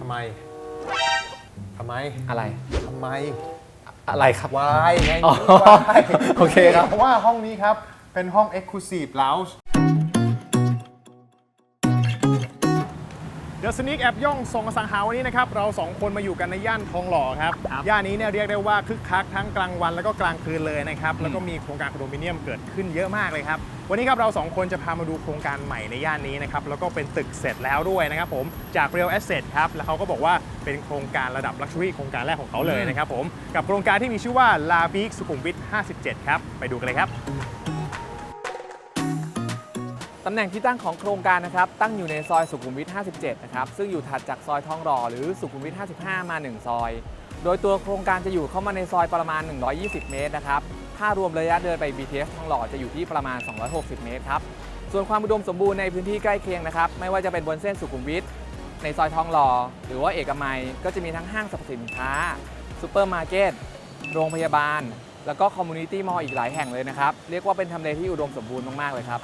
ทำไม ทำไม อะไร ทำไม อะไรครับ วายไงอ๋อวายโอเคครับ เพราะว่าห้องนี้ครับ เป็นห้อง Exclusive Lounge เดอะสนิกแอบย่องส่งอสังหาวันนี้นะครับเราสองคนมาอยู่กันในย่านทองหล่อครับครับย่านนี้เนี่ยเรียกได้ว่าคึกคักทั้งกลางวันแล้วก็กลางคืนเลยนะครับแล้วก็มีโครงการคอนโดมิเนียมเกิดขึ้นเยอะมากเลยครับวันนี้ครับเราสองคนจะพามาดูโครงการใหม่ในย่านนี้นะครับแล้วก็เป็นตึกเสร็จแล้วด้วยนะครับผมจาก Real Asset ครับแล้วเขาก็บอกว่าเป็นโครงการระดับ Luxury โครงการแรกของเขาเลยนะครับผมกับโครงการที่มีชื่อว่า La v i g สุขุมวิท57 ครับไปดูกันเลยครับ ตำแหน่งที่ตั้งของโครงการนะครับตั้งอยู่ในซอยสุขุมวิท 57 นะครับซึ่งอยู่ถัดจากซอยทองหล่อหรือสุขุมวิท 55 มา 1 ซอย โดยตัวโครงการจะอยู่เข้ามาในซอยประมาณ 120 เมตรนะครับถ้ารวมระยะเดินไป BTS ทองหล่อจะอยู่ที่ประมาณ 260 เมตรครับส่วนความอุดมสมบูรณ์ในพื้นที่ใกล้เคียงนะครับไม่ว่าจะเป็นบนเส้นสุขุมวิทในซอยทองหล่อหรือว่าเอกมัยก็จะมีทั้งห้างสรรพสินค้าซูเปอร์มาร์เก็ตโรงพยาบาล แล้วก็คอมมูนิตี้มอลล์อีกหลายแห่งเลยนะครับ เรียกว่าเป็นทำเลที่อุดมสมบูรณ์มาก ๆ เลยครับ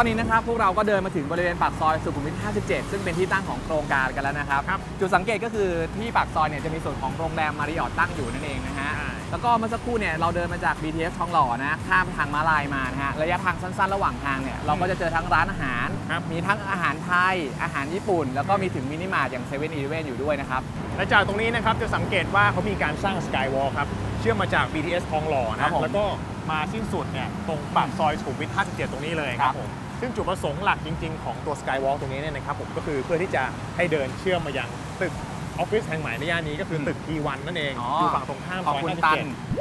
ตอนนี้นะครับพวกเราก็เดินมาถึงบริเวณปากซอยสุขุมวิท 57 ซึ่งเป็นที่ตั้งของโครงการกันแล้วนะครับ ครับ จุดสังเกตก็คือที่ปากซอยเนี่ยจะมีส่วนของโรงแรมมาริออตตั้งอยู่นั่นเองนะฮะใช่แล้วก็เมื่อสักครู่เนี่ยเราเดินมาจาก BTS ทองหล่อนะข้ามทางม้าลายมานะฮะระยะทางสั้นๆ ระหว่างทางเนี่ยเราก็จะเจอทั้งร้านอาหาร ครับ มีทั้งอาหารไทย อาหารญี่ปุ่น แล้วก็มีถึงมินิมาร์ทอย่างเซเว่นอีเลฟอยู่ด้วยนะครับ และจากตรงนี้นะครับจะสังเกตว่าเขามีการสร้างสกายวอลครับ เชื่อมมาจาก BTS ทองหล่อครันะบผมแล้วก็มาสิ้นสุดเนี่ยตรงปากซอยสุขุมวิท 57 ตรงนี้เลยคครัรับบ ผม ซึ่งจุดประสงค์หลักจริง ๆ ของตัวสกายวอลตรงนี้เนี่ยนะครับผมก็คือเพื่อที่จะให้เดินเชื่อมมายังตึกออฟฟิศแห่งใหม่ในย่านนี้ก็คือตึก T1 นั่นเองอ๋อออยู่ฝั่งตรงข้ามของซอยคุณ57ตัน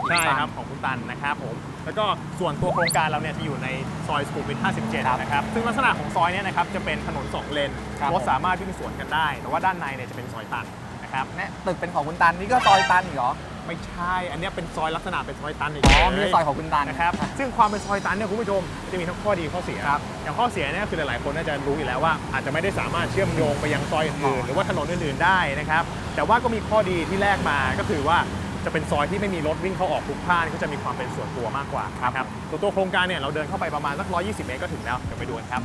ใช่ครับของคุณตันนะครับผมแล้วก็ส่วนตัวโครงการเราเนี่ยจะอยู่ในซอยสุขุมวิทครับ57 นะครับซึ่งลักษณะของซอยเนี่ยนะครับจะเป็นถนนสองเลนครับรถผม สามารถวิ่งสวนกันได้ แต่ว่าด้านในเนี่ยจะเป็นซอยตันนะครับ เนี่ยตึกเป็นของคุณตันนี่ก็ซอยตันอีกเหรอ ไม่ใช่ อันเนี้ยเป็นซอยลักษณะเป็นซอยตันอีกอ๋อเลมีซอยของคุณตัน นะครับ ซึ่งความเป็นซอยตันเนี่ยคุณผู้ชมจะมีทั้งข้อดีข้อเสียครับอย่างข้อเสียเนี่ยคือหลายๆคนน่าจะรู้อยู่แล้วว่า อาจจะไม่ได้สามารถเชื่อมโยงไปยังซอยอ๋อื่นอๆหรือว่าถนนอื่นๆได้นะครับ แต่ว่าก็มีข้อดีที่แลกมาก็คือว่าจะเป็นซอยที่ไม่มีรถวิ่งเข้าออกพลุกพล่านก็จะมีความเป็นส่วนตัวมากกว่าครับตัวตัวโครงการเนี่ยเราเดินเข้าไปประมาณสัก120 เมตรก็ถึงแล้วเดี๋ยวไปดูกันครับ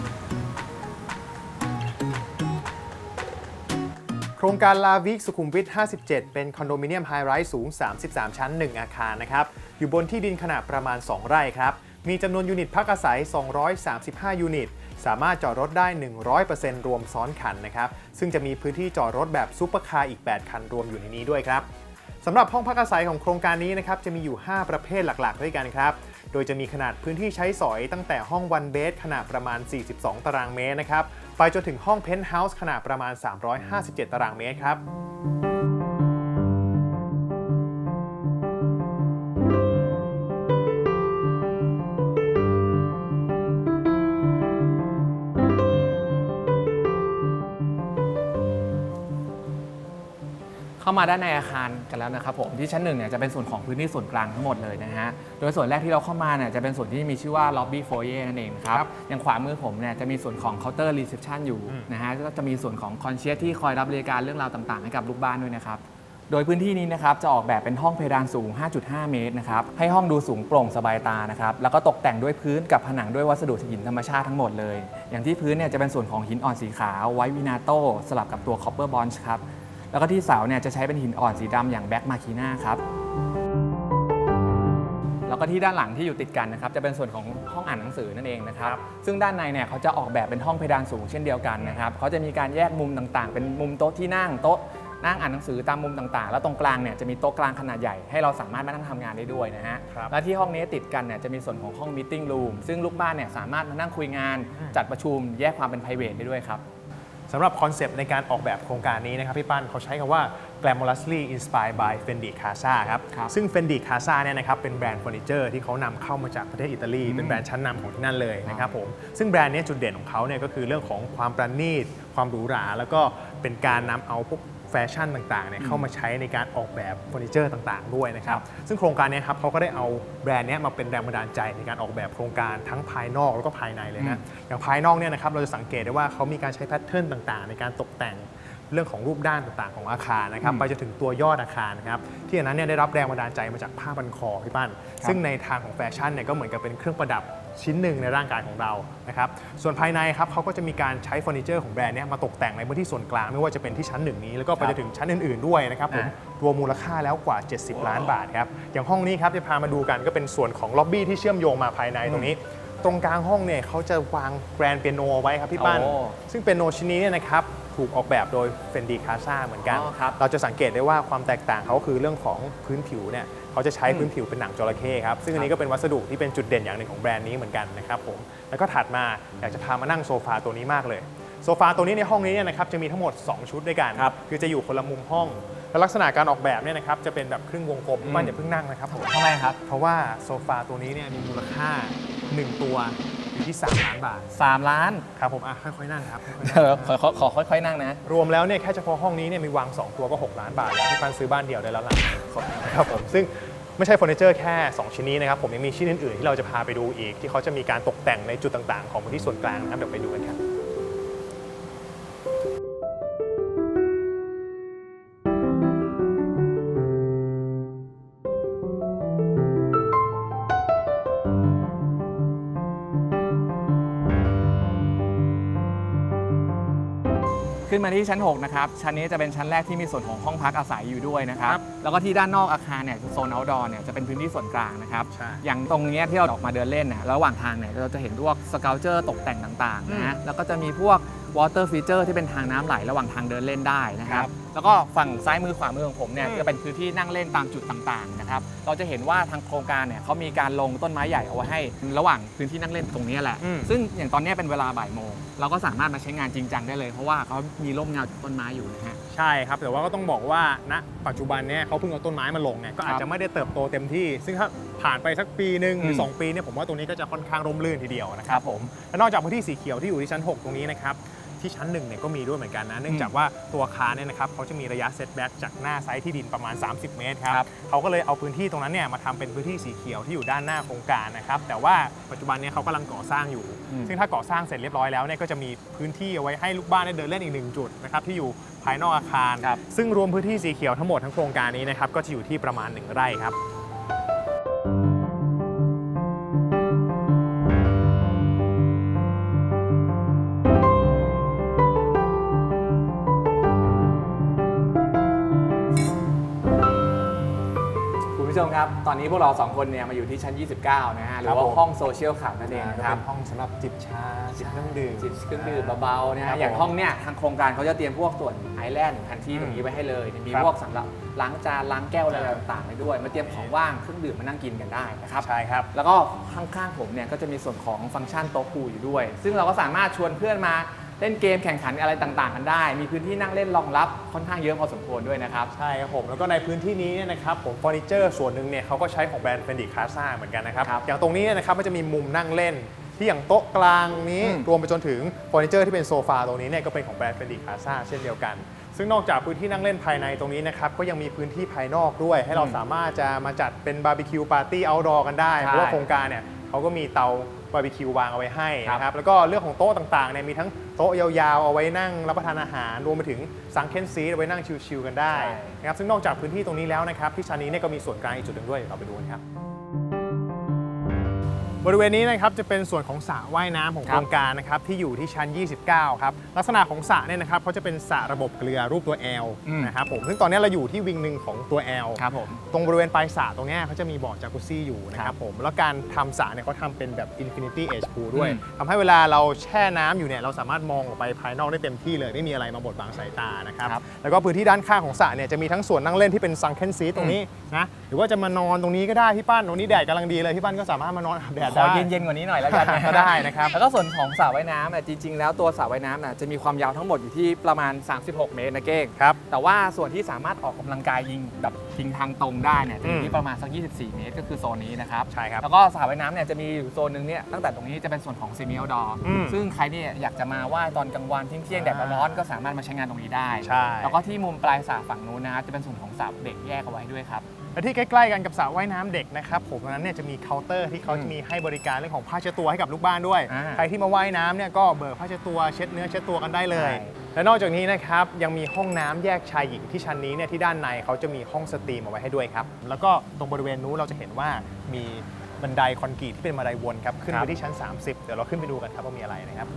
ครงการลาวิกสุขุมวิท 57 เป็นคอนโดมิเนียมไฮไรส์สูง 33 ชั้น 1 อาคารนะครับ อยู่บนที่ดินขนาดประมาณ 2 ไร่ครับ มีจำนวนยูนิตพักอาศัย 235 ยูนิต สามารถจอดรถได้ 100%รวมซ้อนคันนะครับ ซึ่งจะมีพื้นที่จอดรถแบบซูเปอร์คาร์อีก 8 คันรวมอยู่ในนี้ด้วยครับ สำหรับห้องพักอาศัยของโครงการนี้นะครับจะมีอยู่ 5 ประเภทหลักๆ ด้วยกันครับ โดยจะมีขนาดพื้นที่ใช้สอยตั้งแต่ห้องวันเบสขนาดประมาณ 42 ตารางเมตรนะครับ ไปจนถึงห้องเพนท์เฮาส์ขนาดประมาณ 357 ตารางเมตรครับามาด้านในอาคารกันแล้วนะครับผมที่ชั้นหนึ่งเนี่ยจะเป็นส่วนของพื้นที่ส่วนกลางทั้งหมดเลยนะฮะโดยส่วนแรกที่เราเข้ามาเนี่ยจะเป็นส่วนที่มีชื่อว่า lobby foyer นั่นเองนะครับครับอย่างขวามือผมเนี่ยจะมีส่วนของ counter reception อยู่อืมนะฮะก็จะมีส่วนของ concierge ที่คอยรับบริการเรื่องราวต่างๆให้กับลูกบ้านด้วยนะครับโดยพื้นที่นี้นะครับจะออกแบบเป็นห้องเพดานสูง 5.5 เมตรนะครับให้ห้องดูสูงโปร่งสบายตานะครับแล้วก็ตกแต่งด้วยพื้นกับผนังด้วยวัสดุหินธรรมชาติทั้งหมดเลย อย่างที่พื้นเนี่ยจะเป็นส่วนของหินอ่อนสีขาวไวท์วินาโตสลับกับตัวคอปเปอร์บอนช์ครับ แล้วก็ที่เสาเนี่ยจะใช้เป็นหินอ่อนสีดำอย่างแบ็กมาคีนาครับ แล้วก็ที่ด้านหลังที่อยู่ติดกันนะครับจะเป็นส่วนของห้องอ่านหนังสือนั่นเองนะครับครับ ซึ่งด้านในเนี่ยเขาจะออกแบบเป็นห้องเพดานสูงเช่นเดียวกันนะครับเขาจะมีการแยกมุมต่างๆ เป็นมุมโต๊ะที่นั่งโต๊ะนั่งอ่านหนังสือตามมุมต่างๆ แล้วตรงกลางเนี่ยจะมีโต๊ะกลางขนาดใหญ่ให้เราสามารถมานั่งทำงานได้ด้วยนะฮะครับและที่ห้องนี้ติดกันเนี่ยจะมีส่วนของห้องมิ팅รูมซึ่งลูกบ้านเนี่ยสามารถมานั่งคุยงาน จัดประชุมแยกความเป็น p r i v a t ได้ด้วยครับ สำหรับคอนเซปต์ในการออกแบบโครงการนี้นะครับพี่ปั้นเขาใช้คำว่า glamorously inspired by Fendi Casa ครับ ครับซึ่ง Fendi Casa เนี่ยนะครับเป็นแบรนด์เฟอร์นิเจอร์ที่เขานำเข้ามาจากประเทศอิตาลี เป็นแบรนด์ชั้นนำของที่นั่นเลยนะครับผม ซึ่งแบรนด์เนี้จุดเด่นของเขาเนี่ยก็คือเรื่องของความประณีต ความหรูหรา แล้วก็เป็นการนำเอาพวก แฟชั่นต่างๆเนี่ยเข้ามาใช้ในการออกแบบเฟอร์นิเจอร์ต่างๆ ด้วยนะครับ ซึ่งโครงการเนี้ครับเขาก็ได้เอาแบรนด์เนี้ยมาเป็นแรงบันดาลใจในการออกแบบโครงการทั้งภายนอกแล้วก็ภายในเลยนะอย่างภายนอกเนี่ยนะครับเราจะสังเกตได้ว่าเขามีการใช้แพทเทิร์นต่างๆ ในการตกแต่ง เรื่องของรูปด้านต่างๆของอาคารนะครับอืมไปจนถึงตัวยอดอาคารนะครับที่อันนั้นเนี่ยได้รับแรงบันดาลใจมาจากผ้าบันคอพี่ปั้นครับซึ่งในทางของแฟชั่นเนี่ยก็เหมือนกับเป็นเครื่องประดับชิ้นหนึ่งในร่างกายของเรานะครับส่วนภายในครับเขาก็จะมีการใช้เฟอร์นิเจอร์ของแบรนด์เนี่ยมาตกแต่งในพื้นที่ส่วนกลางไม่ว่าจะเป็นที่ชั้นหนึ่งนี้แล้วก็ไปจนถึงชั้นอื่นๆด้วยนะครับผมอ่ารวมมูลค่าแล้วกว่า 70 ล้านบาทครับอย่างห้องนี้ครับจะพามาดูกันก็เป็นส่วนของล็อบบี้ที่เชื่อมโยงมาภายในตรงนี้ตรงกลางห้องเนี่ยเขาจะวางแกรนเปียโนไว้ครับพี่ปั้นโอ้ซึ่งเปียโนชิ้นนี้เนี่ยนะครับ ถูกออกแบบโดยเฟนดีคาซาเหมือนกัน อ๋อครับเราจะสังเกตได้ว่าความแตกต่างเขาคือเรื่องของพื้นผิวเนี่ยเขาจะใช้พื้นผิวเป็นหนังจระเข้ครับ ซึ่งอันนี้ก็เป็นวัสดุที่เป็นจุดเด่นอย่างหนึ่งของแบรนด์นี้เหมือนกันนะครับผม แล้วก็ถัดมาอยากจะพามานั่งโซฟาตัวนี้มากเลย โซฟาตัวนี้ในห้องนี้เนี่ยนะครับจะมีทั้งหมด 2 ชุดด้วยกัน ครับ คือจะอยู่คนละมุมห้อง และลักษณะการออกแบบเนี่ยนะครับจะเป็นแบบครึ่งวงกลมพี่ปั้นอย่าเพิ่งนั่งนะครับผมทำไมครับเพราะว่าโซฟาตัวนี้เนี่ยมีมูลค่า 1 ตัวอยู่ที่ 3 ล้านบาท3 ล้าน ครับผมอะค่อยๆนั่งครับค่อยๆนั่งเดี๋ยวขอขอขอค่อยๆนั่งนะ รวมแล้วเนี่ยแค่เฉพาะห้องนี้เนี่ยมีวาง 2 ตัวก็ 6 ล้านบาทแล้วพี่ปันซื้อบ้านเดียวได้แล้วล่ะครับผมซึ่งไม่ใช่เฟอร์นิเจอร์แค่ 2 ชิ้นนี้นะครับ ผมยังมีชิ้นอื่นๆ ที่เราจะพาไปดูอีก ที่เขาจะมีการตกแต่งในจุดต่างๆ ของพื้นที่ส่วนกลางนะครับเดี๋ยวไปดูกันครับ ขึ้นมาที่ชั้น 6 นะครับ ชั้นนี้จะเป็นชั้นแรกที่มีส่วนของห้องพักอาศัยอยู่ด้วยนะครับครับแล้วก็ที่ด้านนอกอาคารเนี่ยโซน outdoor เนี่ยจะเป็นพื้นที่ส่วนกลางนะครับใช่อย่างตรงเนี้ยที่เราออกมาเดินเล่นนะระหว่างทางเนี่ยเราจะเห็นพวกสเกลเจอร์ตกแต่งต่างๆนะฮะแล้วก็จะมีพวกวอเตอร์ฟีเจอร์ที่เป็นทางน้ำไหลระหว่างทางเดินเล่นได้นะครับ แล้วก็ฝั่งซ้ายมือขวามือของผมเนี่ยอืมจะเป็นพื้นที่นั่งเล่นตามจุดต่างๆนะครับเราจะเห็นว่าทางโครงการเนี่ยเขามีการลงต้นไม้ใหญ่เอาไว้ให้ ระหว่างพื้นที่นั่งเล่นตรงนี้แหละ อืม ซึ่งอย่างตอนเนี้ยเป็นเวลาบ่ายโมงเราก็สามารถมาใช้งานจริงจังได้เลย เพราะว่าเขามีร่มเงาจากต้นไม้อยู่นะฮะ ใช่ครับ แต่ว่าก็ต้องบอกว่าณปัจจุบันเนี่ยเขาเพิ่งเอาต้นไม้มาลงเนี่ยก็อาจจะไม่ได้เติบโตเต็มที่ ซึ่งถ้าผ่านไปสักปีหนึ่งหรือมสองปีเนี่ยผมว่าตรงนี้ก็จะค่อนข้างร่มรื่นทีเดียวนะคครัรับบผม และนอกจากพื้นที่สีเขียวที่อยู่ที่ชั้น 6 ตรงนี้นะครับ ที่ชั้น1เนี่ยก็มีด้วยเหมือนกันนะ เนื่องจากว่าตัวอาคารเนี่ยนะครับเขาจะมีระยะเซตแบ็กจากหน้าไซต์ที่ดินประมาณ 30 เมตรคครัรับบเขาก็เลยเอาพื้นที่ตรงนั้นเนี่ยมาทำเป็นพื้นที่สีเขียวที่อยู่ด้านหน้าโครงการนะครับแต่ว่าปัจจุบันเนี่ยเขากำลังก่อสร้างอยู่ อืม ซึ่งถ้าก่อสร้างเสร็จเรียบร้อยแล้วเนี่ยก็จะมีพื้นที่เอาไว้ให้ลูกบ้านได้เดินเล่นอีกหนึ่งจุดนะครับที่อยู่ภายนอกอาคาร ครับ ซึ่งรวมพื้นที่สีเขียวทั้งหมดทั้งโครงการนี้นะครับก็จะอยู่ที่ประมาณ1ไร่ครับ นนี้พวกเราสองคนเนี่ยมาอยู่ที่ชั้น 29 นะฮะหรือว่าผมห้องโซเชียลขับนั่นเองนะก็ครัเป็บนห้องสำหรับจิบชาจิบเครื่องดื่ม จิบเครื่องดื่มเบาๆนะครัฮะบอย่างผมห้องเนี่ยทางโครงการเขาจะเตรียมพวกส่วนไอแลนด์ทันที่ตรงนี้ไว้ให้เลยมีครับ พวกสำหรับล้างจานล้างแก้วอะไรต่างๆไปด้วย มาเตรียมของว่างเครื่องดื่มมานั่งกินกันได้นะครับ ใช่ครับ แล้วก็ข้างๆผมเนี่ยก็จะมีส่วนของฟังก์ชันโต๊ะพูลอยู่ด้วย ซึ่งเราก็สามารถชวนเพื่อนมา เล่นเกมแข่งขันอะไรต่างๆ กันได้ มีพื้นที่นั่งเล่นรองรับค่อนข้างเยอะพอสมควรด้วยนะครับ ใช่ครับผม แล้วก็ในพื้นที่นี้เนี่ยนะครับผมเฟอร์นิเจอร์ส่วนหนึ่งเนี่ยเขาก็ใช้ของแบรนด์เฟนดิคาซ่าเหมือนกันนะครับ ครับอย่างตรงนี้เนยนะครับมันจะมีมุมนั่งเล่น ที่อย่างโต๊ะกลางนี้อืม รวมไปจนถึงเฟอร์นิเจอร์ที่เป็นโซฟาตรงนี้เนี่ยก็เป็นของแบรนด์เฟนดิคาซ่าเช่นเดียวกัน ซึ่งนอกจากพื้นที่นั่งเล่นภายในตรงนี้นะครับก็ยังมีพื้นที่ภายนอกด้วย ให้เราอืมสามารถจะมาจัดเป็นบาร์บีคิวปาร์ตี้เอาท์ดอร์กันได้ใช่เพราะว่าโครงการเนี่ยเขาก็มีเตา บาร์บีคิววางเอาไว้ให้นะคครัรับบแล้วก็เรื่องของโต๊ะต่างๆเนี่ยมีทั้งโต๊ะยาวๆเอาไว้นั่งรับประทานอาหาร รวมไปถึงซังเคนซีเอาไว้นั่งชิลๆกันได้ใช่นะครับซึ่งนอกจากพื้นที่ตรงนี้แล้วนะครับที่ชั้นนี้เนี่ยก็มีส่วนกลางอีกจุดหนึ่งด้วยเราไปดูกันครับ บริเวณนี้นะครับจะเป็นส่วนของสระว่ายน้ำของคโครับรงการนะครับที่อยู่ที่ชั้น 29 ครับลักษณะของสระเนี่ยนะครับเขาจะเป็นสระระบบเกลือรูปตัว L อืม นะครับผมซึ่งตอนนี้เราอยู่ที่วิงหนึ่งของตัว L ครับผม ตรงบริเวณปลายสระตรงเนี้ยเขาจะมีบ่อจากุซซี่อยู่นะคครัรับบผม แล้วการทำสระเนี่ยเขาทำเป็นแบบ Infinity Edge Pool ด้วยอืม ทำให้เวลาเราแช่น้ำอยู่เนี่ยเราสามารถมองออกไปภายนอกได้เต็มที่เลย ไม่มีอะไรมาบดบังสายตานะครับครับแล้วก็พื้นที่ด้านข้างของสระเนี่ยจะมีทั้งส่วนนั่งเล่นที่เป็น Sunken Seat ตรงนี้นะห รือว่าจะมานอนตรงนี้ก็ได้พี่ปั้นตรงนี้แดดกำลังดีเลยพี่ปั้นก็สามารถมานอนอาบแดดขอได้ เย็นๆกว่านี้หน่อยแล้วกันนะก็ได้นะครับ แล้วก็ส่วนของสระว่ายน้ำเนี่ยจริง ๆ แล้วตัวสระว่ายน้ำน่ะจะมีความยาวทั้งหมดอยู่ที่ประมาณ 36 เมตรนะเก้งครับ แต่ว่าส่วนที่สามารถออกกำลังกายยิงแบบยิงทางตรงได้เนี่ยจะอยู่อืที่มประมาณสัก 24 เมตร ก็คือโซนนี้นะครับ ใช่ครับ แล้วก็สระว่ายน้ำเนี่ยจะมีอยู่โซนหนึ่งเนี่ยตั้งแต่ตรงนี้จะเป็นส่วนของซีมิลดอร์อืมซึ่งใครเนี่ยอยากจะมาว่ายตอนกลางวันเที่ยงๆแดดร้อนๆก็สามารถมาใช้งานตรงนี้ได้ ใช่ แล้วก็ที่มุมปลายสระฝั่งนู้นนะครับจะเป็นส่วนของสระเด็กแยกเอาไว้ด้วยครับ และที่ใกล้ๆกันกับสระว่ายน้ำเด็กนะครับผมตรงนั้นเนี่ยจะมีเคาน์เตอร์ที่เขาอืมจะมีให้บริการเรื่องของผ้าเช็ดตัวให้กับลูกบ้านด้วยอ่าใครที่มาว่ายน้ำเนี่ยก็เบิกผ้าเช็ดตัวเช็ดเนื้อเช็ดตัวกันได้เลยใช่และนอกจากนี้นะครับยังมีห้องน้ำแยกชายหญิงที่ชั้นนี้เนี่ยที่ด้านในเขาจะมีห้องสตรีมเอาไว้ให้ด้วยครับแล้วก็ตรงบริเวณนู้นเราจะเห็นว่ามีบันไดคอนกรีตที่เป็นบันไดวนครับขึ้นครัไปบที่ชั้น 30 เดี๋ยวเราขึ้นไปดูกันครับว่ามีอะไรนะครับ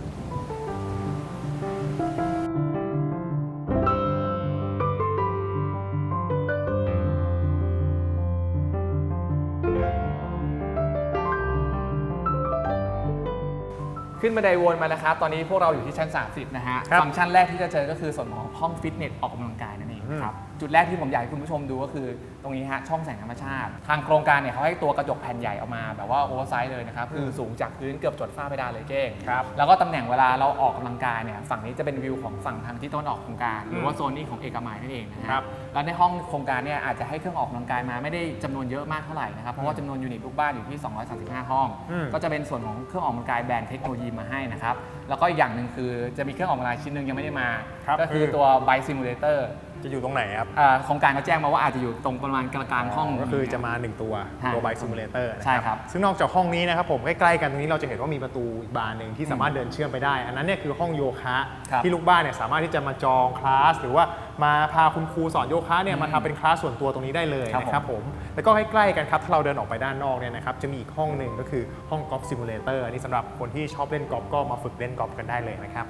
ขึ้นบันไดวนมาแล้วครับ ตอนนี้พวกเราอยู่ที่ชั้น 30 นะฮะ ครับ ฟังก์ชันแรกที่จะเจอก็คือส่วนของห้องฟิตเนสออกกำลังกายนั่นเองนะครับจุดแรกที่ผมอยากให้คุณผู้ชมดูก็คือตรงนี้ฮะช่องแสงธรรมชาติ ทางโครงการเนี่ยเขาให้ตัวกระจกแผ่นใหญ่ออกมา แบบว่าโอเวอร์ไซส์เลยนะครับคือสูงจากพื้นเกือบจดฝ้าเพดานเลยเก้งครับแล้วก็ตำแหน่งเวลาเราออกกำลังกายเนี่ยฝั่งนี้จะเป็นวิวของฝั่งทางที่ต้นออกโครงการ หรือว่าโซนนี้ของเอกมัยนั่นเองนะฮะครับแล้วในห้องโครงการเนี่ยอาจจะให้เครื่องออกกำลังกายมาไม่ได้จำนวนเยอะมากเท่าไหร่นะครับเพราะว่าจำนวนยูนิตลูกบ้านอยู่ที่ 235 ห้อง อืม ก็จะเป็นส่วนของเครื่องออกกำลังกายแบรนด์เทคโนโลยีมาให้นะครับแล้วก็อีกอย่างหนึ่งคือจะมีเครื่องออกกำลังกายชิ้นหนึ่งยังไม่ได้มา ครับก็คือคือ ตัว Bike Simulator จะอยู่ตรงไหนครับอ่าโครงการเขาแจ้งมาว่าอาจจะอยู่ตรงประมาณกลางๆห้อง ก็คือจะมา 1 ตัวใช่ตัว Bike Simulator นะใช่ครับซึ่งนอกจากห้องนี้นะครับผมใกล้ๆกันตรงนี้เราจะเห็นว่ามีประตูอีกบานหนึ่งที่สามารถเดินเชื่อมไปได้ อันนั้นเนี่ยคือห้องโยคะครับที่ลูกบ้านเนี่ยสามารถที่จะมาจองคลาสหรือว่ามาพาคุณครูสอนโยคะเนี่ยมาทำเป็นคลาสส่วนตัวตรงนี้ได้เลยครับ นะครับผมแล้วก็ใกล้ๆกันครับถ้าเราเดินออกไปด้านนอกเนี่ยนะครับจะมีอีกห้องหนึ่งก็คือห้องกอล์ฟซิมูเลเตอร์อันนี้สำหรับคนที่ชอบเล่นกอล์ฟก็มาฝึกเล่นกอล์ฟกันได้เลยนะครับ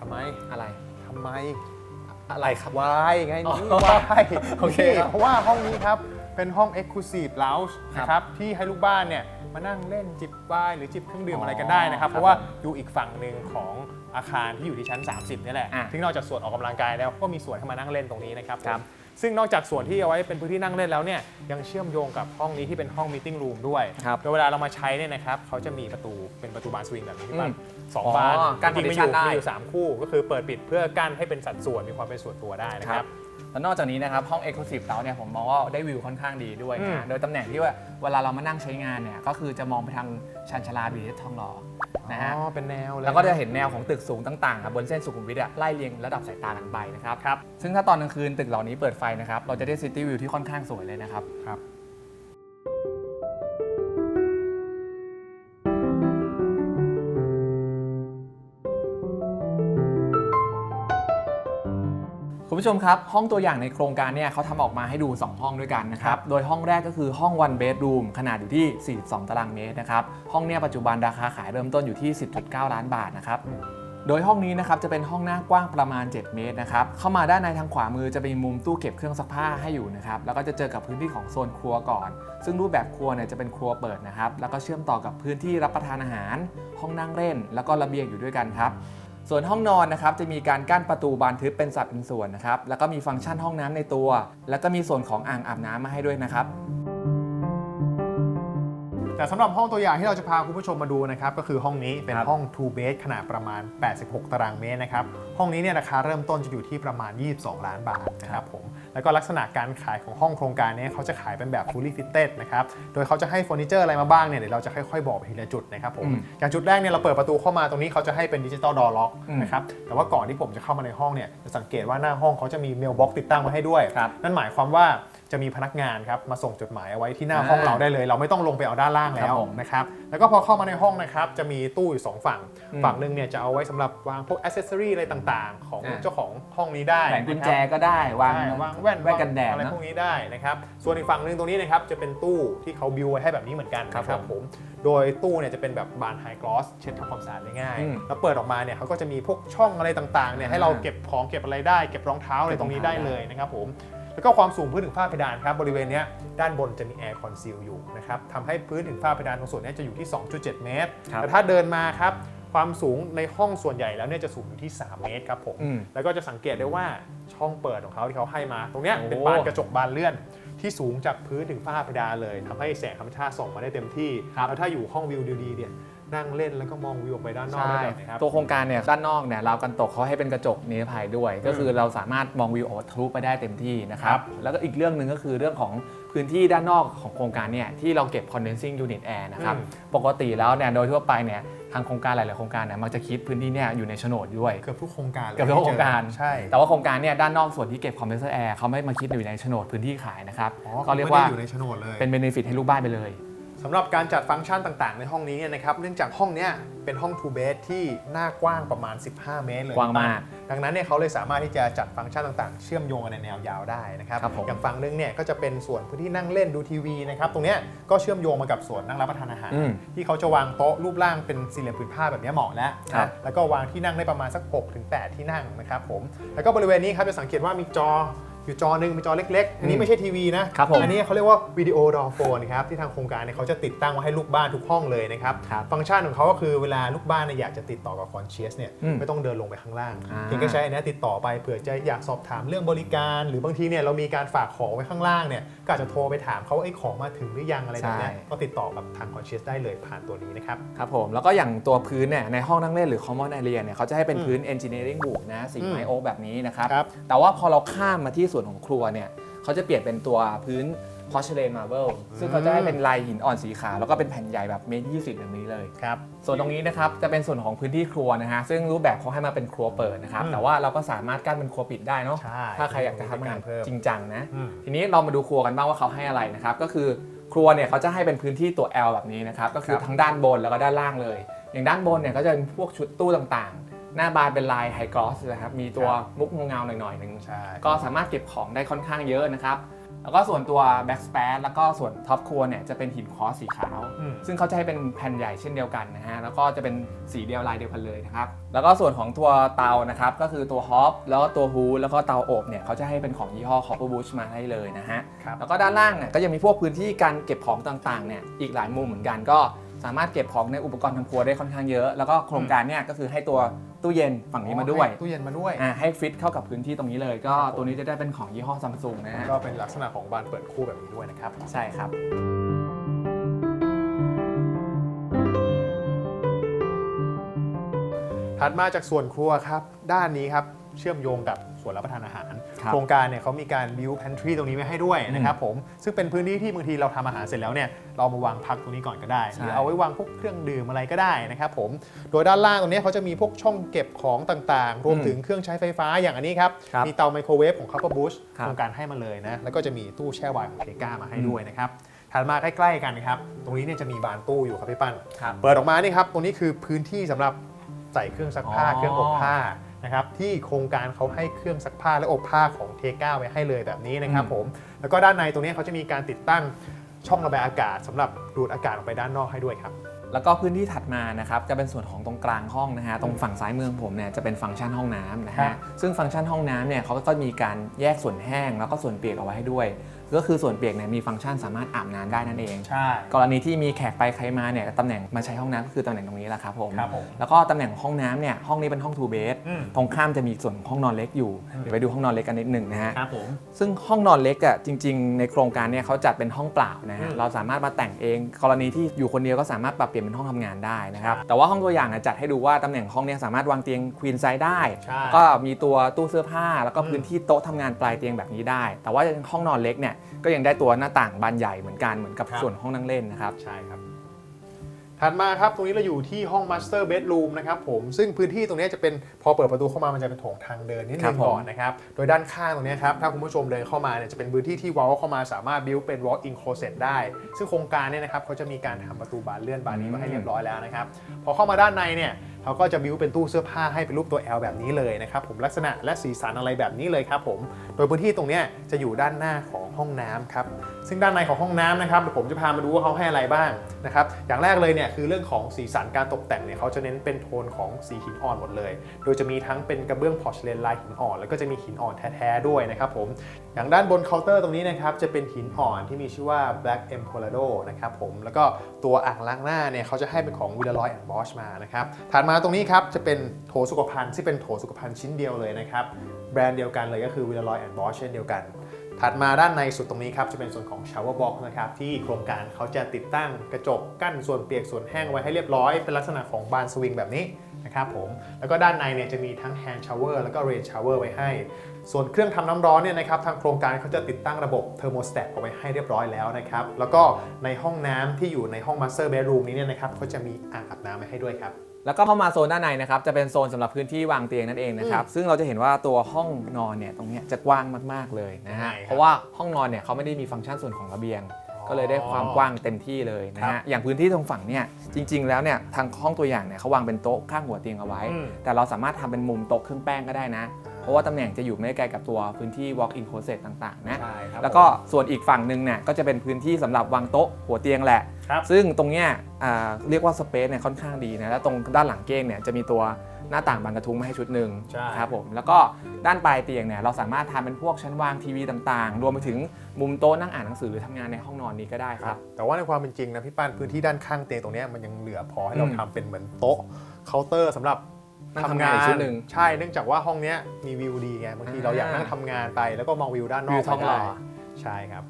ทำไมอะไร ทำไม อะไรครับ วายไงอ๋อนี่วายโอเคครับ เพราะว่าห้องนี้ครับ เป็นห้อง Exclusive Lounge ครับนะครับ ที่ให้ลูกบ้านเนี่ยมานั่งเล่นจิบวายหรือจิบเครื่องดื่มอ๋อออะไรกันได้นะครับครับ เพราะว่าอยู่อีกฝั่งหนึ่งของอาคารที่อยู่ที่ชั้น 30นี่แหละอะซึ่งนอกจากส่วนออกกำลังกายแล้วก็มีส่วนให้มานั่งเล่นตรงนี้นะครับครับซึ่งนอกจากส่วนที่เอาไว้เป็นพื้นที่นั่งเล่นแล้วเนี่ยยังเชื่อมโยงกับห้องนี้ที่เป็นห้องมีติ้งรูมด้วยครับโดยเวลาเรามาใช้เนี่ยนะครับเขาจะมีประตูเป็นประตูบานสวิงแบบนี้ที่บ้านอืมส องอ๋อบานกั้นจริงๆมีอยู่ partition ได้ มีอยู่สามคู่ ก็คือเปิดปิดเพื่อกั้นให้เป็นสัดส่วนมีความเป็นส่วนตัวได้นะครับแล้วนอกจากนี้นะครับ ห้อง Exclusive เราเนี่ยผมมองว่าได้วิวค่อนข้างดีด้วยอืม นะ โดยตำแหน่งที่ว่าเวลาเรามานั่งใช้งานเนี่ย ก็คือจะมองไปทางชันชาลาบีเอสทองหล่อนะฮะ อ๋อเป็นแนวเลย แล้วก็จะเห็นแนวของตึกสูงต่างๆครับบนเส้นสุขุมวิทอะไล่เรียงระดับสายตากันไปนะครับ ครับ ซึ่งถ้าตอนกลางคืนตึกเหล่านี้เปิดไฟนะครับ เราจะได้ซิตี้วิวที่ค่อนข้างสวยเลยนะครับ ครับ คุณผู้ชมครับ ห้องตัวอย่างในโครงการเนี่ยเขาทำออกมาให้ดู 2 ห้องด้วยกันนะครับ โดยห้องแรกก็คือห้อง one bedroom ขนาดอยู่ที่ 42 ตารางเมตรนะครับ ห้องเนี่ยปัจจุบันราคาขายเริ่มต้นอยู่ที่ 10.9 ล้านบาทนะครับโดยห้องนี้นะครับจะเป็นห้องหน้ากว้างประมาณ 7 เมตรนะครับ เข้ามาด้านในทางขวามือจะมีมุมตู้เก็บเครื่องซักผ้าให้อยู่นะครับ แล้วก็จะเจอกับพื้นที่ของโซนครัวก่อน ซึ่งรูปแบบครัวเนี่ยจะเป็นครัวเปิดนะครับ แล้วก็เชื่อมต่อกับพื้นที่รับประทานอาหาร ห้องนั่งเล่น แล้วก็ระเบียงอยู่ด้วยกันครับ ส่วนห้องนอนนะครับจะมีการกั้นประตูบานทึบเป็นสัดเป็นส่วนนะครับแล้วก็มีฟังก์ชันห้องน้ำในตัว แล้วก็มีส่วนของอ่างอาบน้ำมาให้ด้วยนะครับแต่สำหรับห้องตัวอย่างที่เราจะพาคุณผู้ชมมาดูนะครับก็คือห้องนี้เป็นครับห้อง two bed ขนาดประมาณ 86 ตารางเมตรนะครับห้องนี้เนี่ยราคาเริ่มต้นจะอยู่ที่ประมาณ 22 ล้านบาทนะครับผม แล้วก็ลักษณะการขายของห้องโครงการเนี้เขาจะขายเป็นแบบ fully fitted นะครับ โดยเขาจะให้เฟอร์นิเจอร์อะไรมาบ้างเนี่ยเดี๋ยวเราจะค่อยๆ บอกไปทีละจุดนะครับผมอืมอย่างจุดแรกเนี่ยเราเปิดประตูเข้ามาตรงนี้เขาจะให้เป็นดิจิตอลดอร์ล็อกอืมนะครับ แต่ว่าก่อนที่ผมจะเข้ามาในห้องเนี่ยจะสังเกตว่าหน้าห้องเขาจะมีเมลบ็อกติดตั้งมาให้ด้วยครับนั่นหมายความว่า จะมีพนักงานครับมาส่งจดหมายเอาไว้ที่หน้าห้องเราได้เลย เราไม่ต้องลงไปเอาด้านล่างแล้ครัวบผมนะครับแล้วก็พอเข้ามาในห้องนะครับจะมีตู้อยู่2ฝั่งอืมฝั่งหนึ่งเนี่ยจะเอาไว้สำหรับวางพวกอ c เซสซอรีอะไรต่างๆ ของอ่าเจ้าของห้องนี้ได้แหวนกุญแจนะครับก็ได้วางใช่วางแว่นแว่นกันแดดอะไรเนอะพวกนี้ได้นะครับส่วนอีกฝั่งหนึ่งตรงนี้นะครับจะเป็นตู้ที่เขาบิวไว้ให้แบบนี้เหมือนกันนะคครัรับบผมโดยตู้เนี่ยจะเป็นแบบบานไฮกลอสเช็ดทำความสะอาดได้ง่ายอืมแล้วเปิดออกมาเนี่ยเขาก็จะมีพวกช่องอะไรต่างๆเนี่ยให้เราเก็บของเก็บอะไรได้ เก็บรองเท้าอะไรตรงนี้ได้เลยนะครับผม แล้วก็ความสูงพื้นถึงฝ้าเพดานครับบริเวณเนี้ยด้านบนจะมีแอร์คอนซีลอยู่นะครับทำให้พื้นถึงฝ้าเพดานตรงส่วนเนี้ยจะอยู่ที่ 2.7 เมตรครับแต่ถ้าเดินมาครับความสูงในห้องส่วนใหญ่แล้วเนี่ยจะสูงอยู่ที่ 3 เมตรครับผมอืมแล้วก็จะสังเกตได้ว่าช่องเปิดของเขาที่เขาให้มา ตรงเนี้ยโอ้เป็นบานกระจกบานเลื่อน ที่สูงจากพื้นถึงฝ้าเพดานเลยทำให้แสงธรรมชาติส่องมาได้เต็มที่ครับแล้วถ้าอยู่ห้องวิวดีๆเนี่ย นั่งเล่นแล้วก็มองวิวออกไปด้านนอกใช่ได้เลยนะครับ ตัวโครงการเนี่ยด้านนอกเนี่ยราวกันตกเขาให้เป็นกระจกนิรภัยด้วย ก็คือเราสามารถมองวิวออกทะลุไปได้เต็มที่นะครัครับ บ แล้วก็อีกเรื่องหนึ่งก็คือเรื่องของพื้นที่ด้านนอกของโครงการเนี่ยที่เราเก็บ condensing unit air นะครับ อืม ปกติแล้วเนี่ยโดยทั่วไปเนี่ยทางโครงการหลาย ๆ โครงการเนี่ยมักจะคิดพื้นที่เนี่ยอยู่ในโฉนดด้วย เกือบทุกโครงการลยเกือบทุกโครงการ ใช่ แต่ว่าโครงการเนี่ยด้านนอกส่วนที่เก็บ compressor air เขาไม่มาคิดอยู่ในโฉนดพื้นที่ขายนะครับ อ๋อก็เรียกว่าไม่ได้อยู่ในโฉนดเลย เป็น benefit ให้ลูกบ้านไปเลย สำหรับการจัดฟังก์ชันต่างๆ ในห้องนี้เนี่ยนะครับ เนื่องจากห้องเนี้ยเป็นห้อง two bed ที่หน้ากว้างประมาณ 15 เมตรเลยกว้างมาก ดังนั้นเนี่ยเขาเลยสามารถที่จะจัดฟังก์ชันต่างๆ เชื่อมโยงกันในแนวยาวได้นะครับ ครับผม อย่างฝั่งนึงเนี่ยก็จะเป็นส่วนพื้นที่นั่งเล่นดูทีวีนะครับ ตรงเนี้ยก็เชื่อมโยงมากับส่วนนั่งรับประทานอาหาร อืม ที่เขาจะวางโต๊ะรูปร่างเป็นสี่เหลี่ยมผืนผ้าแบบเนี้ยเหมาะแล้วครับนะแล้วก็วางที่นั่งได้ประมาณสัก6ถึง8ที่นั่งนะครับผม แล้วก็บริเวณนี้ครับจะสังเกตว่ามีจอ อยู่จอหนึ่งเป็นจอเล็กๆ อันนี้ไม่ใช่ทีวีนะครับผม อันนี้เขาเรียกว่าวิดีโอดอโฟนครับที่ทางโครงการเนี่ยเขาจะติดตั้งไว้ให้ลูกบ้านทุกห้องเลยนะครับครับฟังก์ชันของเขาก็คือเวลาลูกบ้านเนี่ยอยากจะติดต่อกับคอนเชียสเนี่ยอืมไม่ต้องเดินลงไปข้างล่างอ่า เพียงแค่ใช้อันเนี้ยติดต่อไปเผื่อจะอยากสอบถามเรื่องบริการ หรือบางทีเนี่ยเรามีการฝากของไว้ข้างล่างเนี่ยก็อาจจะโทรไปถามเขาว่าไอ้ของมาถึงหรือยังอะไรแบบเนี้ยใช่ก็ติดต่อกับทางคอนเชียสได้เลยผ่านตัวนี้นะครับ ครับผม แล้วก็อย่างตัวพื้นเนี่ยในห้องนั่งเล่นหรือ common area เนี่ยเขาจะให้เป็นอืมพื้น engineering wood นะสีอืมไม้โอ๊กแบบนี้นะครับ ครับแต่ว่าพอเราข้ามมาที่ส่วนของครัวเนี่ยเขาจะเปลี่ยนเป็นตัวพื้น porcelain marble ซึ่งเขาจะให้เป็นลายหินอ่อนสีขาวแล้วก็เป็นแผ่นใหญ่แบบเมตรยี่สิบแบบนี้เลย ครับ ส่วนตรงนี้นะครับจะเป็นส่วนของพื้นที่ครัวนะฮะซึ่งรูปแบบเขาให้มาเป็นครัวเปิดนะครับอืมแต่ว่าเราก็สามารถกั้นเป็นครัวปิดได้เนาะใช่ถ้าใครอยากจะทำอาหารเพิ่มจริงจังนะ อืม ทีนี้เรามาดูครัวกันบ้างว่าเขาให้อะไรนะครับก็คือครัวเนี่ยเขาจะให้เป็นพื้นที่ตัว L แบบนี้นะครับก็คือครับทั้งด้านบนแล้วก็ด้านล่างเลย อย่างด้านบนเนี่ยก็จะเป็นพวกชุดตู้ต่างๆ หน้าบานเป็นลายไฮกรอสนะครับมีตัวมุกเงาๆหน่อยๆหนึ่งใช่ก็สามารถเก็บของได้ค่อนข้างเยอะนะครับ แล้วก็ส่วนตัว backspace แล้วก็ส่วนท็อปครัวเนี่ยจะเป็นหินคอสสีขาว อืม ซึ่งเขาจะให้เป็นแผ่นใหญ่เช่นเดียวกันนะฮะแล้วก็จะเป็นสีเดียวลายเดียวกันเลยนะครับ แล้วก็ส่วนของตัวเตานะครับก็คือตัวฮอปแล้วก็ตัวฮูดแล้วก็เตาอบเนี่ยเขาจะให้เป็นของยี่ห้อ Copper Bush มาให้เลยนะฮะ ครับ แล้วก็ด้านล่างเนี่ยก็ยังมีพวกพื้นที่การเก็บของต่างๆเนี่ยอีกหลายมุมเหมือนกันก็ สามารถเก็บของในอุปกรณ์ทำครัวได้ค่อนข้างเยอะ แล้วก็โครงการเนี่ยก็คือให้ตัวตู้เย็นฝั่งนี้มาด้วยให้ตู้เย็นมาด้วย อ่าให้ฟิตเข้ากับพื้นที่ตรงนี้เลย ก็ครับผมตัวนี้จะได้เป็นของยี่ห้อซัมซุงนะฮะก็เป็นลักษณะของบานเปิดคู่แบบนี้ด้วยนะครับ ใช่ครับ ถัดมาจากส่วนครัวครับ ด้านนี้ครับเชื่อมโยงกับ ส่วนรับประทานอาหารครับโครงการเนี่ยเขามีการ build pantry ตรงนี้ไว้ให้ด้วยนะครับผมซึ่งเป็นพื้นที่ที่บางทีเราทำอาหารเสร็จแล้วเนี่ยเรามาวางพักตรงนี้ก่อนก็ได้ใช่หรือเอาไว้วางพวกเครื่องดื่มอะไรก็ได้นะครับผมโดยด้านล่างตรงนี้เขาจะมีพวกช่องเก็บของต่างๆ รวมถึงเครื่องใช้ไฟฟ้าอย่างอันนี้ครับครับมีเตาไมโครเวฟของ Copper Bush ครับโครงการให้มาเลยนะแล้วก็จะมีตู้แช่ไวน์ของเทก้ามาให้ด้วยนะครับถัดมาใกล้ๆกันครับ ตรงนี้เนี่ยจะมีบานตู้อยู่ครับพี่ปั้นครับเปิดออกมานี่ครับ ตรงนี้คือพื้นที่สำหรับใส่เครื่องซักผ้าอ๋อเครื่องอบผ้า นะครับที่โครงการเขาให้เครื่องซักผ้าและอบผ้าของเทก้าไว้ให้เลยแบบนี้นะครับผมแล้วก็ด้านในตรงนี้เขาจะมีการติดตั้งช่องระบายอากาศสำหรับดูดอากาศออกไปด้านนอกให้ด้วยครับแล้วก็พื้นที่ถัดมานะครับจะเป็นส่วนของตรงกลางห้องนะฮะตรงฝั่งซ้ายมือของผมเนี่ยจะเป็นฟังก์ชันห้องน้ำนะครัฮะบซึ่งฟังก์ชันห้องน้ำเนี่ยเขาก็มีการแยกส่วนแห้งแล้วก็ส่วนเปียกเอาไว้ให้ด้วย ก็คือส่วนเปียกเนี่ยมีฟังก์ชันสามารถอาบน้ำได้นั่นเอง ใช่ กรณีที่มีแขกไปใครมาเนี่ยตำแหน่งมาใช้ห้องน้ำก็คือตำแหน่งตรงนี้แหละครับผม ครับผมแล้วก็ตำแหน่งของห้องน้ำเนี่ยห้องนี้เป็นห้อง two bed อืม ตรงข้ามจะมีส่วนของห้องนอนเล็กอยู่ เดี๋ยวไปดูห้องนอนเล็กกันนิดหนึ่งนะฮะ ครับผม ซึ่งห้องนอนเล็กอะจริง ๆ ในโครงการเนี่ยเขาจัดเป็นห้องเปล่านะอืฮะมเราสามารถมาแต่งเอง กรณีที่อยู่คนเดียวก็สามารถปรับเปลี่ยนเป็นห้องทำงานได้นะครับแต่ว่าห้องตัวอย่างเนี่ยจัดให้ดูว่าตำแหน่งห้องเนี่ยสามารถวางเตียงควีนไซด์ได้ ใช่แล้วก็มีตัวตู้เสื้อผ้าแล้วก็อืม พื้นที่โต๊ะทำงานปลายเตียงแบบนี้ได้ แต่ว่าห้องนอนเล็กเนี่ยก็ยังได้ตัวหน้าต่างบานใหญ่เหมือนกันเหมือนกับ ส่วนห้องนั่งเล่นนะครับ ใช่ครับ ถัดมาครับ ตรงนี้เราอยู่ที่ห้อง Master Bedroom นะครับผม ซึ่งพื้นที่ตรงนี้จะเป็นพอเปิดประตูเข้ามา มันจะเป็นโถงทางเดินนิดครันึบงผม ก่อนนะครับ โดยด้านข้างตรงนี้ครับ ถ้าคุณผู้ชมเดินเข้ามาเนี่ย จะเป็นพื้นที่ที่วอลเข้ามาสามารถ build เป็น walk in closet ได้ ซึ่งโครงการเนี่ยนะครับเขาจะมีการทำประตูบานเลื่อนบานนี้มาให้เรียบร้อยแล้วนะครับ พอเข้ามาด้านในเนี่ย เขาก็จะบิวเป็นตู้เสื้อผ้าให้เป็นรูปตัว L แบบนี้เลยนะครับผมลักษณะและสีสันอะไรแบบนี้เลยครับผมโดยพื้นที่ตรงนี้จะอยู่ด้านหน้าของห้องน้ำครับซึ่งด้านในของห้องน้ำนะครับเดี๋ยวผมจะพามาดูว่าเขาให้อะไรบ้างนะครับอย่างแรกเลยเนี่ยคือเรื่องของสีสันการตกแต่งเนี่ยเขาจะเน้นเป็นโทนของสีหินอ่อนหมดเลย โดยจะมีทั้งเป็นกระเบื้องพอร์ชเลนลายหินอ่อน แล้วก็จะมีหินอ่อนแท้ๆด้วยนะครับผมอย่างด้านบนเคาน์เตอร์ตรงนี้นะครับจะเป็นหินอ่อนที่มีชื่อว่า Black Emperado นะครับผมแล้วก็ตัวอ่างล้างหน้าเนี่ยเขาจะให้เป็นของวิลลอยแอนด์บอชมานะครับถัดมาตรงนี้ครับจะเป็นโถสุขภัณฑ์ที่เป็นโถสุขภัณฑ์ชิ้นเดียวเลยนะครับแบรนด์เดียวกันเลยก็คือวิลลอยแอนด์บอชเช่นเดียวกันถัดมาด้านในสุดตรงนี้ครับจะเป็นส่วนของ shower box นะครับที่โครงการเขาจะติดตั้งกระจกกั้นส่วนเปียกส่วนแห้งไว้ให้เรียบร้อย เป็นลักษณะของบานสวิงแบบนี้ นะครับผม แล้วก็ด้านในเนี่ยจะมีทั้ง hand shower แล้วก็ rain shower ไว้ให้ ส่วนเครื่องทำน้ำร้อนเนี่ยนะครับทางโครงการเขาจะติดตั้งระบบเทอร์โมสแตทเอาไว้ให้เรียบร้อยแล้วนะครับ แล้วก็ในห้องน้ำที่อยู่ในห้อง master bedroom นี้เนี่ยนะครับเขาจะมีอ่างอาบน้ำไว้ให้ด้วยครับแล้วก็เข้ามาโซนด้านในนะครับจะเป็นโซนสำหรับพื้นที่วางเตียงนั่นเองนะครับซึ่งเราจะเห็นว่าตัวห้องนอนเนี่ยตรงเนี้ยจะกว้างมากๆเลยนะฮะใช่ครับเพราะว่าห้องนอนเนี่ยเขาไม่ได้มีฟังก์ชันส่วนของระเบียง ก็เลยได้ความกว้างเต็มที่เลยนะครัฮะบอย่างพื้นที่ตรงฝั่งเนี่ยจริง ๆ แล้วเนี่ยทางห้องตัวอย่างเนี่ยเขาวางเป็นโต๊ะข้างหัวเตียงเอาไว้อืมแต่เราสามารถทำเป็นมุมโต๊ะเครื่องแป้งก็ได้นะ เพราะว่าตำแหน่งจะอยู่ไม่ไกลกับตัวพื้นที่ walk-in closet ต่างๆนะ ใช่ครับแล้วก็ส่วนอีกฝั่งหนึ่งเนี่ยก็จะเป็นพื้นที่สำหรับวางโต๊ะหัวเตียงแหละ ครับ ซึ่งตรงเนี้ยอ่าเรียกว่าสเปซเนี่ยค่อนข้างดีนะ แล้วตรงด้านหลังเก้งเนี่ยจะมีตัวหน้าต่างบานกระทุ้งมาให้ชุดหนึ่งใช่ ครับผม แล้วก็ด้านปลายเตียงเนี่ยเราสามารถทำเป็นพวกชั้นวางทีวีต่างๆ รวมไปถึงมุมโต๊ะนั่งอ่านหนังสือหรือทำงานในห้องนอนนี้ก็ได้ครับ แต่ว่าในความเป็นจริงนะพี่ป้านพื้นที่ด้านข้างเตียงตรงเนี้ยมันยังเหลือพอให้เราอืม ทำเป็นเหมือนโต๊ะเคาน์เตอร์สำหรับ นั่งทำงานอีกชุดหนึ่งใช่เนื่องจากว่าห้องเนี้ยมีวิวดีไงบางทีอ่าเราอยากนั่งทำงานไป แล้วก็มองวิวด้านนอกวิวท้องหล่อไปได้ใช่ครับ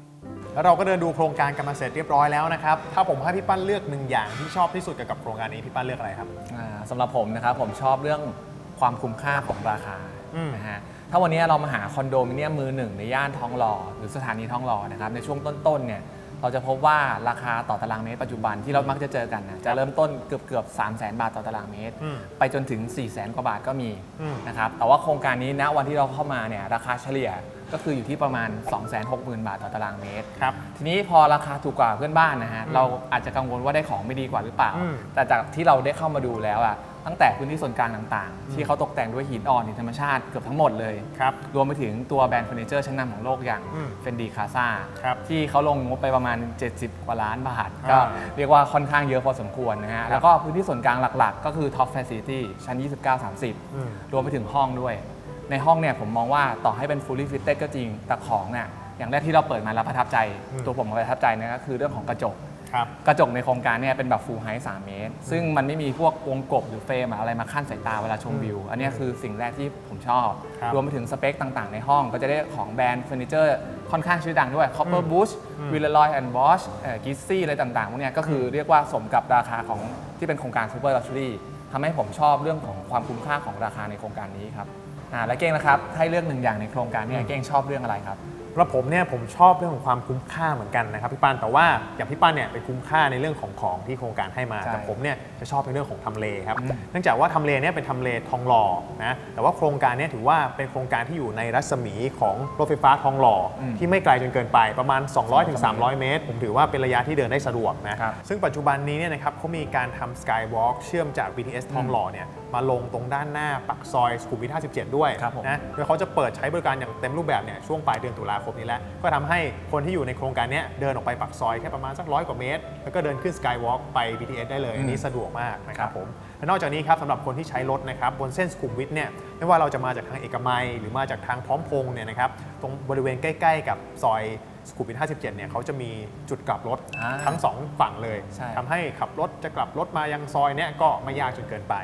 แล้วเราก็เดินดูโครงการกันมาเสร็จเรียบร้อยแล้วนะครับถ้าผมให้พี่ปั้นเลือกหนึ่งอย่างที่ชอบที่สุดเกี่ยวกับโครงการนี้พี่ปั้นเลือกอะไรครับ อ่าสำหรับผมนะครับผมชอบเรื่องความคุ้มค่าของราคาอืม นะฮะถ้าวันนี้เรามาหาคอนโดมิเนียมมือหนึ่งในย่านทองหล่อหรือสถานีทองหล่อนะครับในช่วงต้นๆเนี่ย เราจะพบว่าราคาต่อตารางเมตรปัจจุบันที่เรามักจะเจอกันนะจะเริ่มต้นเกือบเกือบ3 0 0 0 0 0บาทต่อตารางเมตร อืมไปจนถึง 4 0 0 0 0 0กว่าบาทก็มีอืม นะครับแต่ว่าโครงการนี้ณวันที่เราเข้ามาเนี่ยราคาเฉลี่ย ก็คืออยู่ที่ประมาณ 260,000 บาทต่อตารางเมตร ครับ ทีนี้พอราคาถูกกว่าเพื่อนบ้านนะฮะ เราอาจจะกังวลว่าได้ของไม่ดีกว่าหรือเปล่า อืมแต่จากที่เราได้เข้ามาดูแล้วอะตั้งแต่พื้นที่ส่วนกลางต่างๆ ที่เขาตกแต่งด้วยหินอ่อนหินธรรมชาติเกือบทั้งหมดเลย ครับรวมไปถึงตัวแบรนด์เฟอร์นิเจอร์ชั้นนำของโลกอย่างอืมเฟนดีคาซาครับที่เขาลงงบไปประมาณ 70 กว่าล้านบาทอ่าก็เรียกว่าค่อนข้างเยอะพอสมควรนะฮะครับแล้วก็พื้นที่ส่วนกลางหลักๆ ก็คือ Top Facility ชั้น 29-30อืมรวมไปถึงห้องด้วย ในห้องเนี่ยผมมองว่าต่อให้เป็น fully fitted ก็จริง แต่ของเนี่ยอย่างแรกที่เราเปิดมาแล้วประทับใจ อืม ตัวผมประทับใจเนี่ยก็คือเรื่องของกระจก ครับ กระจกในโครงการเนี่ยเป็นแบบ full height 3 เมตร ซึ่งมันไม่มีพวกวงกบหรือเฟรมอะไรมาขั้นสายตาเวลาชมวิว อันเนี้ยคือสิ่งแรกที่ผมชอบ ครับรวมไปถึงสเปคต่างๆในห้อง ก็จะได้ของแบรนด์เฟอร์นิเจอร์ค่อนข้างชื่อดังด้วย Copper Bush w i l l o y and Bosch Gizzy อะไรต่างๆพวกเนี้ยก็คือเรียกว่าสมกับราคาของที่เป็นโครงการ Super Luxury ทำให้ผมชอบเรื่องของความคุ้มค่าของราคาในโครงการนี้ครับ อ่าและเก้งนะครับ ให้เลือกหนึ่งอย่างในโครงการเนี่ยเก้งชอบเรื่องอะไรครับ สำหรับผมเนี่ยผมชอบเรื่องของความคุ้มค่าเหมือนกันนะครับพี่ป้านแต่ว่าอย่างพี่ป้านเนี่ยเป็นคุ้มค่าในเรื่องของของที่โครงการให้มา ใช่แต่ผมเนี่ยจะชอบในเรื่องของทำเลครับอืม เนื่องจากว่าทำเลเนี่ยเป็นทำเลทองหล่อนะแต่ว่าโครงการเนี่ยถือว่าเป็นโครงการที่อยู่ในรัศมีของรถไฟฟ้าทองหล่ออมที่ไม่ไกลจนเกินไปประมาณ 200-300 เมตร ผมถือว่าเป็นระยะที่เดินได้สะดวกนะครับ ซึ่งปัจจุบันนี้เนี่ยนะครับเขามีการทำสกายวอล์กเชื่อมจาก BTS ทองหล่อเนี่ยมาลงตรงด้านหน้าปักซอยสุขุมวิท57 ด้วยครับผม นะ โดยเขาจะเปิดใช้บริการอย่างเต็มรูปแบบเนี่ยช่วงปลายเดือนตุลาคมนี้แล้ว ก็ทำให้คนที่อยู่ในโครงการเนี้ยเดินออกไปปักซอยแค่ประมาณสักร้อยกว่าเมตร แล้วก็เดินขึ้นสกายวอล์กไป BTS ได้เลยอันนี้สะดวกมากนะครับผมและนอกจากนี้ครับสำหรับคนที่ใช้รถนะครับบนเส้นสุขุมวิทเนี่ยไม่ว่าเราจะมาจากทางเอกมัย หรือมาจากทางพร้อมพงษ์เนี่ยนะครับตรงบริเวณใกล้ ๆ กับซอยสุขุมวิท 57 เนี่ยเขาจะมีจุดกลับรถอ่าทั้งสองฝั่งเลยใช่ทำให้ขับรถจะกลับรถมายังซอยเนี่ยก็ไม่ยากจนเกินไป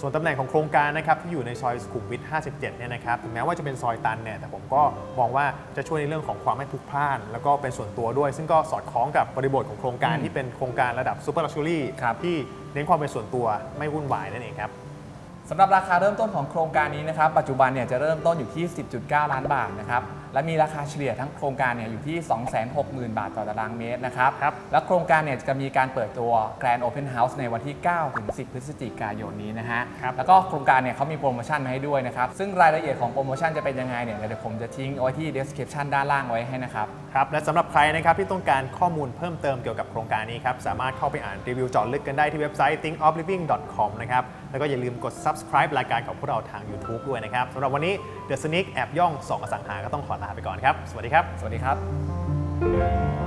ส่วนตำแหน่งของโครงการนะครับที่อยู่ในซอยสุขุมวิท 57 เนี่ยนะครับถึงแม้ว่าจะเป็นซอยตันเนี่ยแต่ผมก็มองว่าจะช่วยในเรื่องของความไม่พลุกพล่าน แล้วก็เป็นส่วนตัวด้วย ซึ่งก็สอดคล้องกับบริบทของโครงการอืมที่เป็นโครงการระดับซูเปอร์ลักชัวรี่ครับที่เน้นความเป็นส่วนตัวไม่วุ่นวายนั่นเองครับสำหรับราคาเริ่มต้นของโครงการนี้นะครับปัจจุบันเนี่ยจะเริ่มต้นอยู่ที่ 10.9 ล้านบาทนะครับ และมีราคาเฉลี่ยทั้งโครงการเนี่ยอยู่ที่ 260,000 บาทต่อตารางเมตรนะครับครับและโครงการเนี่ยจะมีการเปิดตัว Grand Open House ในวันที่ 9 ถึง 10 พฤศจิกายนนี้นะฮะครับแล้วก็โครงการเนี่ยเขามีโปรโมชั่นมาให้ด้วยนะครับ ซึ่งรายละเอียดของโปรโมชั่นจะเป็นยังไงเนี่ยเดี๋ยวผมจะทิ้งเอาไว้ที่ description ด้านล่างไว้ให้นะครับ ครับ และสำหรับใครนะครับที่ต้องการข้อมูลเพิ่มเติมเกี่ยวกับโครงการนี้ครับสามารถเข้าไปอ่านรีวิวเจาะลึกกันได้ที่เว็บไซต์ thinkofliving.com นะครับ แล้วก็อย่าลืมกด subscribe รายการของพวกเราทาง YouTube ด้วยนะครับสำหรับวันนี้ The Sneak แอบย่องสองอสังหาก็ต้องขอลาไปก่อนครับ สวัสดีครับ สวัสดีครับ